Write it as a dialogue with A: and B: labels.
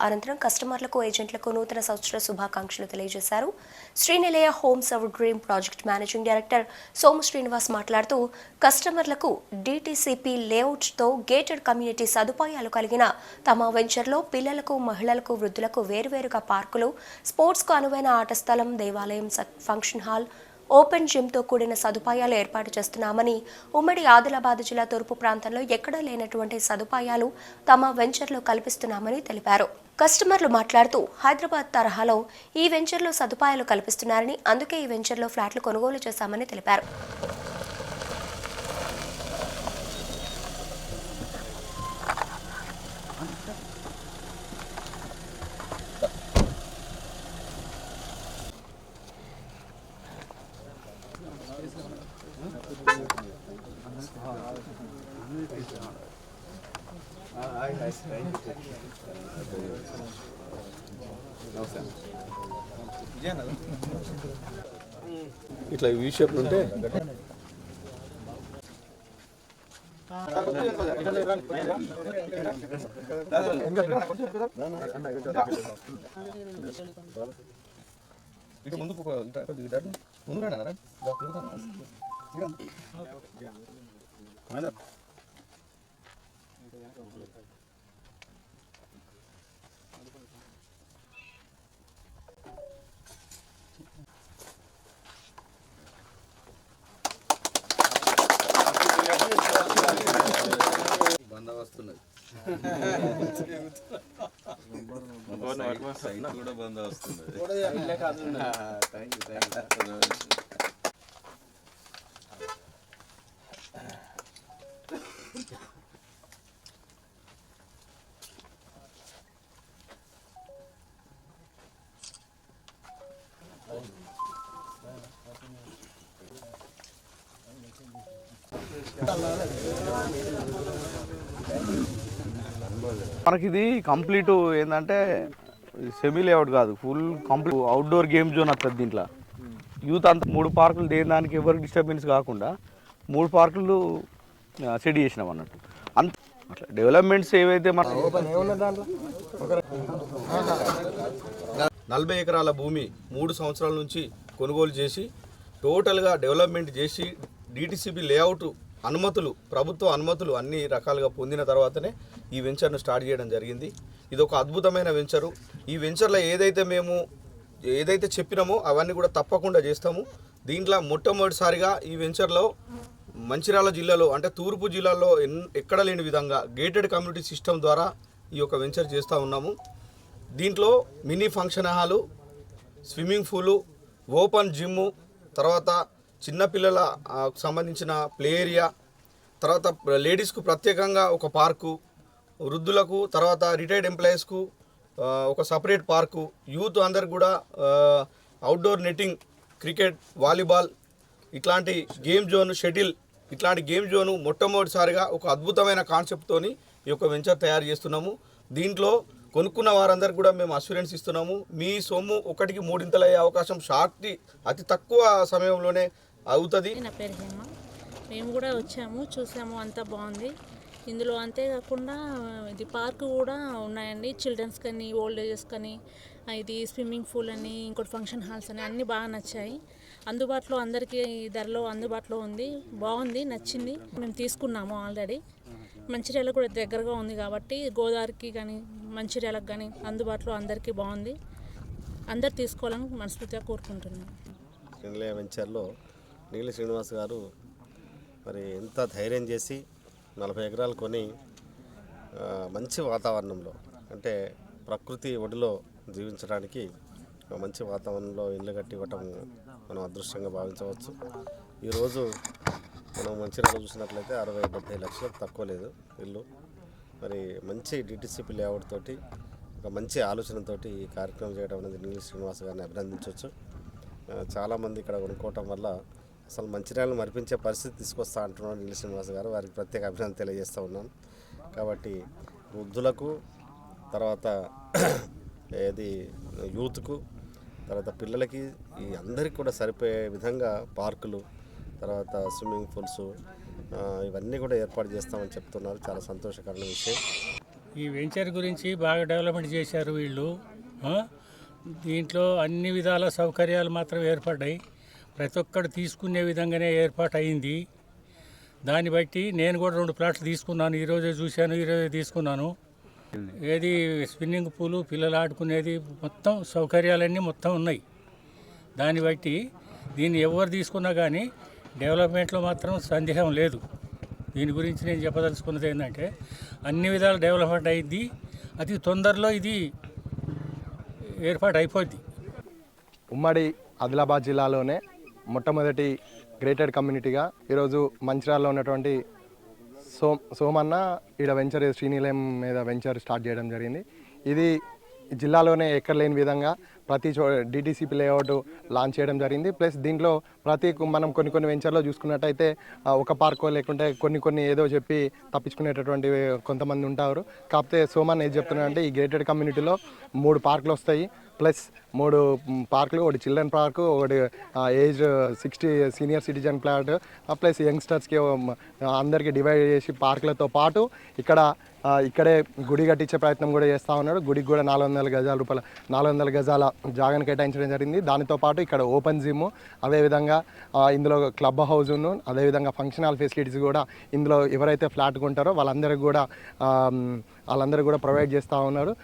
A: అనంతరం కస్టమర్లకు ఏజెంట్లకు నూతన సంవత్సర శుభాకాంక్షలు తెలియజేశారు. Srinilaya homes our dream project managing director Somu Srinivas మాట్లాడుతూ కస్టమర్లకు డీటీసీపీ లేఅవుట్తో గేటెడ్ కమ్యూనిటీ సదుపాయాలు కలిగిన తమ వెంచర్లో పిల్లలకు మహిళలకు వృద్ధులకు వేరువేరుగా పార్కులు స్పోర్ట్స్కు అనువైన ఆట స్థలం దేవాలయం ఫంక్షన్ హాల్ ఓపెన్ జిమ్తో కూడిన సదుపాయాలు ఏర్పాటు చేస్తున్నామని ఉమ్మడి ఆదిలాబాద్ జిల్లా తూర్పు ప్రాంతంలో ఎక్కడా లేనటువంటి సదుపాయాలు తమ వెంచర్లో కల్పిస్తున్నామని తెలిపారు. కస్టమర్లు మాట్లాడుతూ హైదరాబాద్ తరహాలో ఈ వెంచర్లో సదుపాయాలు కల్పిస్తున్నారని అందుకే ఈ వెంచర్లో ఫ్లాట్లు కొనుగోలు చేశామని తెలిపారు.
B: ఇట్లా వీ షేప్ ఉంటే?
C: ముందుకు రండి అన్న, రండి. ఇదో, తిరుగుతాను. దిగండి.
B: బందోబస్తున్నది
C: సైట్ కూడా బంద్ వస్తుంది
D: మనకి ఇది కంప్లీట్ ఏంటంటే సెమీ లేఅవుట్ కాదు full complete outdoor game zone వస్తుంది దీంట్లో. యూత్ అంతా మూడు పార్కులు దేని దానికి ఎవరికి డిస్టర్బెన్స్ కాకుండా మూడు పార్కులు సెట్ చేసినాం అన్నట్టు. అంత అట్లా డెవలప్మెంట్స్ ఏవైతే మన
B: నలభై ఎకరాల భూమి మూడు సంవత్సరాల నుంచి కొనుగోలు చేసి టోటల్గా డెవలప్మెంట్ చేసి డిటిసిబి లేఅవుట్ అనుమతులు ప్రభుత్వ అనుమతులు అన్ని రకాలుగా పొందిన తర్వాతనే ఈ వెంచర్ను స్టార్ట్ చేయడం జరిగింది. ఇది ఒక అద్భుతమైన వెంచరు. ఈ వెంచర్లో ఏదైతే మేము ఏదైతే చెప్పినామో అవన్నీ కూడా తప్పకుండా చేస్తాము. దీంట్లో మొట్టమొదటిసారిగా ఈ వెంచర్లో మంచిర్యాల జిల్లాలో అంటే తూర్పు జిల్లాలో ఎన్ ఎక్కడ లేని విధంగా గేటెడ్ కమ్యూనిటీ సిస్టమ్ ద్వారా ఈ యొక్క వెంచర్ చేస్తూ ఉన్నాము. దీంట్లో mini function hall swimming pool open gym తర్వాత చిన్నపిల్లల సంబంధించిన ప్లే ఏరియా తర్వాత లేడీస్కు ప్రత్యేకంగా ఒక పార్కు వృద్ధులకు తర్వాత రిటైర్డ్ ఎంప్లాయీస్కు ఒక సపరేట్ పార్కు యూత్ అందరికి కూడా అవుట్డోర్ నెట్టింగ్ క్రికెట్ వాలీబాల్ ఇట్లాంటి గేమ్ జోన్ షటిల్ ఇట్లాంటి గేమ్ జోను మొట్టమొదటిసారిగా ఒక అద్భుతమైన కాన్సెప్ట్తోని ఈ యొక్క వెంచర్ తయారు చేస్తున్నాము. దీంట్లో కొనుక్కున్న వారందరూ కూడా మేము అస్యూరెన్స్ ఇస్తున్నాము. మీ సొమ్ము ఒకటికి మూడింతలు అయ్యే అవకాశం షార్ట్ అతి తక్కువ సమయంలోనే అవుతుంది.
E: నా పేరు హేమ. మేము కూడా వచ్చాము చూసాము అంతా బాగుంది. ఇందులో అంతేకాకుండా ఇది పార్క్ కూడా ఉన్నాయండి. చిల్డ్రన్స్ కానీ ఓల్డ్ ఏజెస్ కానీ ఇది స్విమ్మింగ్ పూల్ అని ఇంకోటి ఫంక్షన్ హాల్స్ అని అన్నీ బాగా నచ్చాయి. అందుబాటులో అందరికీ ఈ ధరలో అందుబాటులో ఉంది. బాగుంది నచ్చింది. మేము తీసుకున్నాము ఆల్రెడీ. మంచిర్యాల కూడా దగ్గరగా ఉంది కాబట్టి గోదావరికి కానీ మంచిర్యాలకు కానీ అందుబాటులో అందరికీ బాగుంది. అందరు తీసుకోవాలని మనస్ఫూర్తిగా కోరుకుంటున్నాను
F: నీలి శ్రీనివాస్ గారు మరి ఎంత ధైర్యం చేసి నలభై ఎకరాలు కొని మంచి వాతావరణంలో అంటే ప్రకృతి ఒడిలో జీవించడానికి మంచి వాతావరణంలో ఇల్లు కట్టి ఇవ్వటం మనం అదృష్టంగా భావించవచ్చు. ఈరోజు మనం మంచిర్యాల చూసినట్లయితే అరవై డెబ్బై లక్షలకు తక్కువ లేదు ఇల్లు. మరి మంచి డిటిసిపి లేఅవుట్ తోటి ఒక మంచి ఆలోచనతోటి ఈ కార్యక్రమం చేయడం అనేది నీలి శ్రీనివాస్ గారిని అభినందించవచ్చు. చాలామంది ఇక్కడ కొనుక్కోవటం వల్ల అసలు మంచిర్యాలను మరిపించే పరిస్థితి తీసుకొస్తా అంటున్నాడు నీల శ్రీనివాస్ గారు. వారికి ప్రత్యేక అభినందన తెలియజేస్తూ ఉన్నాను. కాబట్టి వృద్ధులకు తర్వాత ఏది యూత్కు తర్వాత పిల్లలకి ఈ అందరికీ కూడా సరిపోయే విధంగా పార్కులు తర్వాత స్విమ్మింగ్ పూల్స్ ఇవన్నీ కూడా ఏర్పాటు చేస్తామని చెప్తున్నారు. చాలా సంతోషకరమైన విషయం.
G: ఈ వెంచర్ గురించి బాగా డెవలప్మెంట్ చేశారు వీళ్ళు. దీంట్లో అన్ని విధాల సౌకర్యాలు మాత్రం ఏర్పడ్డాయి. ప్రతి ఒక్కడు తీసుకునే విధంగానే ఏర్పాటు అయింది దాన్ని బట్టి నేను కూడా రెండు ప్లాట్లు తీసుకున్నాను. ఈరోజే చూశాను ఈరోజే తీసుకున్నాను. ఏది స్విమ్మింగ్ పూలు పిల్లలు ఆడుకునేది మొత్తం సౌకర్యాలన్నీ మొత్తం ఉన్నాయి. దాన్ని బట్టి దీన్ని ఎవరు తీసుకున్నా కానీ డెవలప్మెంట్లో మాత్రం సందేహం లేదు. దీని గురించి నేను చెప్పదలుచుకున్నది ఏంటంటే అన్ని విధాలు డెవలప్మెంట్ అయింది. అతి తొందరలో ఇది ఏర్పాటు అయిపోద్ది
H: ఉమ్మడి ఆదిలాబాద్ జిల్లాలోనే మొట్టమొదటి గ్రేటెడ్ కమ్యూనిటీగా ఈరోజు మంచిర్యాలలో ఉన్నటువంటి సో సోమన్న ఈడ వెంచర్ శ్రీనిలయం మీద వెంచర్ స్టార్ట్ చేయడం జరిగింది. ఇది జిల్లాలోనే ఎక్కడ లేని విధంగా ప్రతి చో డిటీసీపీ లేఅవుట్ లాంచ్ చేయడం జరిగింది. ప్లస్ దీంట్లో ప్రతి మనం కొన్ని కొన్ని వెంచర్లో చూసుకున్నట్టయితే ఒక పార్కో లేకుంటే కొన్ని కొన్ని ఏదో చెప్పి తప్పించుకునేటటువంటి కొంతమంది ఉంటారు. కాకపోతే సోమన్ ఏం చెప్తున్నాడంటే ఈ గ్రేటెడ్ కమ్యూనిటీలో మూడు పార్కులు వస్తాయి. ప్లస్ మూడు పార్కులు ఒకటి చిల్డ్రన్ పార్కు ఒకటి age sixty senior citizen plot plus యంగ్స్టర్స్కి అందరికీ డివైడ్ చేసి పార్కులతో పాటు ఇక్కడ ఇక్కడే గుడి కట్టించే ప్రయత్నం కూడా చేస్తూ ఉన్నాడు. గుడికి కూడా నాలుగు వందల గజాల రూపాయల నాలుగు వందల గజాల జాగాను కేటాయించడం జరిగింది. దానితో పాటు ఇక్కడ ఓపెన్ జిమ్ అదేవిధంగా ఇందులో క్లబ్ హౌస్ను అదేవిధంగా ఫంక్షన్ హాల్ ఫెసిలిటీస్ కూడా ఇందులో ఎవరైతే ఫ్లాట్ కొంటారో వాళ్ళందరికీ కూడా వాళ్ళందరూ కూడా ప్రొవైడ్ చేస్తూ ఉన్నారు.